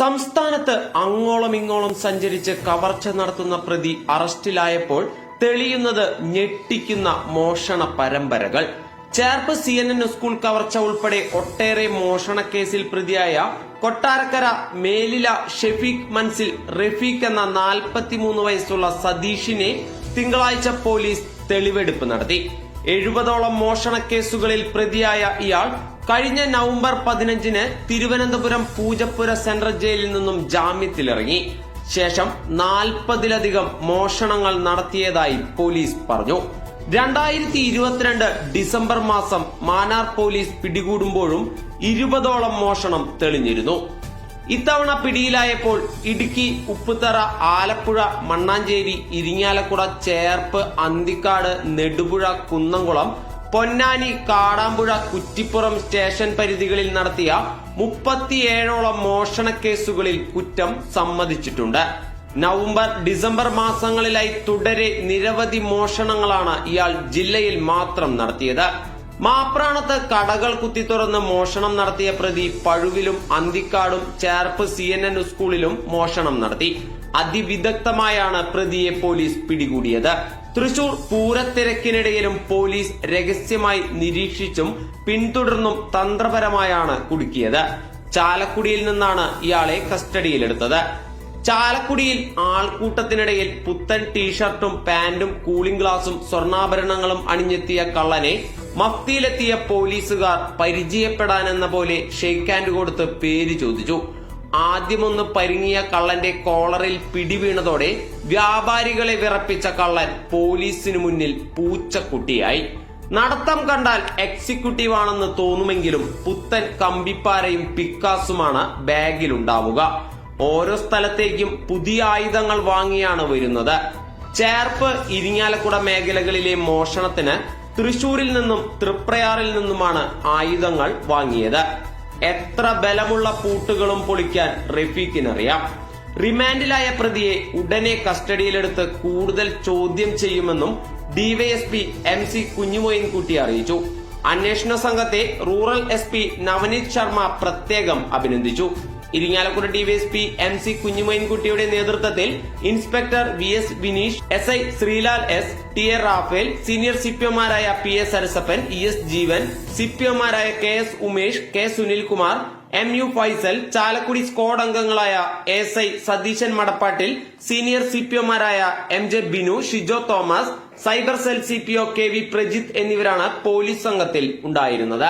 സംസ്ഥാനത്ത് അങ്ങോളം ഇങ്ങോളം സഞ്ചരിച്ച് കവർച്ച നടത്തുന്ന പ്രതി അറസ്റ്റിലായപ്പോൾ തെളിയുന്നത് ഞെട്ടിക്കുന്ന മോഷണ പരമ്പരകൾ. Cherpu C N N school കവർച്ച ഉൾപ്പെടെ ഒട്ടേറെ മോഷണ കേസിൽ പ്രതിയായ കൊട്ടാരക്കര മേലില ഷെഫീഖ് മൻസിൽ റഫീഖ് എന്ന നാൽപ്പത്തിമൂന്ന് വയസ്സുള്ള സതീഷിനെ തിങ്കളാഴ്ച പോലീസ് തെളിവെടുപ്പ് നടത്തി. എഴുപതോളം മോഷണ കേസുകളിൽ പ്രതിയായ ഇയാൾ കഴിഞ്ഞ നവംബർ പതിനഞ്ചിന് തിരുവനന്തപുരം പൂജപ്പുര സെൻട്രൽ ജയിലിൽ നിന്നും ജാമ്യത്തിലിറങ്ങി. ശേഷം നാൽപ്പതിലധികം മോഷണങ്ങൾ നടത്തിയതായി പോലീസ് പറഞ്ഞു. രണ്ടായിരത്തി ഇരുപത്തിരണ്ട് ഡിസംബർ മാസം മാനാർ പോലീസ് പിടികൂടുമ്പോഴും ഇരുപതോളം മോഷണം തെളിഞ്ഞിരുന്നു. ഇത്തവണ പിടിയിലായപ്പോൾ ഇടുക്കി ഉപ്പുതറ ആലപ്പുഴ മണ്ണാഞ്ചേരി ഇരിങ്ങാലക്കുട ചേർപ്പ് അന്തിക്കാട് നെടുപുഴ കുന്നംകുളം പൊന്നാനി കാടാമ്പുഴ കുറ്റിപ്പുറം സ്റ്റേഷൻ പരിധികളിൽ നടത്തിയ മുപ്പത്തിയേഴോളം മോഷണ കേസുകളിൽ കുറ്റം സമ്മതിച്ചിട്ടുണ്ട്. നവംബർ ഡിസംബർ മാസങ്ങളിലായി തുടരെ നിരവധി മോഷണങ്ങളാണ് ഇയാൾ ജില്ലയിൽ മാത്രം നടത്തിയത്. മാപ്രാണത്ത് കടകൾ കുത്തി തുറന്ന് മോഷണം നടത്തിയ പ്രതി പഴുവിലും അന്തിക്കാടും ചേർപ്പ് സി എൻ എൻ സ്കൂളിലും മോഷണം നടത്തി. അതിവിദഗ്ധമായാണ് പ്രതിയെ പോലീസ് പിടികൂടിയത്. തൃശൂർ പൂരത്തിരക്കിനിടയിലും പോലീസ് രഹസ്യമായി നിരീക്ഷിച്ചും പിന്തുടർന്നും തന്ത്രപരമായാണ് കുടുക്കിയത്. ചാലക്കുടിയിൽ നിന്നാണ് ഇയാളെ കസ്റ്റഡിയിലെടുത്തത്. ചാലക്കുടിയിൽ ആൾക്കൂട്ടത്തിനിടയിൽ പുത്തൻ ടീഷർട്ടും പാന്റും കൂളിംഗ് ഗ്ലാസും സ്വർണാഭരണങ്ങളും അണിഞ്ഞെത്തിയ കള്ളനെ മഫ്തിയിലെത്തിയ പോലീസുകാർ പരിചയപ്പെടാനെന്ന പോലെ ഷെയ്ക്ക് ഹാൻഡ് കൊടുത്ത് പേര് ചോദിച്ചു. ആദ്യമൊന്ന് പരിങ്ങിയ കള്ളന്റെ കോളറിൽ പിടിവീണതോടെ വ്യാപാരികളെ വിറപ്പിച്ച കള്ളൻ പോലീസിനു മുന്നിൽ പൂച്ചക്കുട്ടിയായി. നടത്തം കണ്ടാൽ എക്സിക്യൂട്ടീവ് ആണെന്ന് തോന്നുമെങ്കിലും പുത്തൻ കമ്പിപ്പാരയും പിക്കാസുമാണ് ബാഗിലുണ്ടാവുക. ഓരോ സ്ഥലത്തേക്കും പുതിയ ആയുധങ്ങൾ വാങ്ങിയാണ് വരുന്നത്. ചേർപ്പ് ഇരിങ്ങാലക്കുട മേഖലകളിലെ മോഷണത്തിന് തൃശൂരിൽ നിന്നും തൃപ്രയാറിൽ നിന്നുമാണ് ആയുധങ്ങൾ വാങ്ങിയത്. എത്ര ബലമുള്ള പൂട്ടുകളും പൊളിക്കാൻ റഫീഖിനറിയാം. റിമാൻഡിലായ പ്രതിയെ ഉടനെ കസ്റ്റഡിയിലെടുത്ത് കൂടുതൽ ചോദ്യം ചെയ്യുമെന്നും ഡിവൈഎസ്പി എം സി കുഞ്ഞുമോയിൻകുട്ടി അറിയിച്ചു. അന്വേഷണ സംഘത്തെ rural S P Navaneeth Sharma പ്രത്യേകം അഭിനന്ദിച്ചു. ഇരിങ്ങാലക്കുട ഡിവൈഎസ്പി എം സി കുഞ്ഞുമൈൻകുട്ടിയുടെ നേതൃത്വത്തിൽ inspector V S Bineesh S I Sreelal S T A Raphael senior സിപിഒമാരായ P S Sarasappan E S Jeevan സിപിഒമാരായ K S Umesh K Sunilkumar M U Faisal Chalakudy squad അംഗങ്ങളായ S I Satheesan Madappattil senior സിപിഒമാരായ M J Binu Shijo Thomas cyber cell CPO K V Prajith എന്നിവരാണ് police സംഘത്തിൽ ഉണ്ടായിരുന്നത്.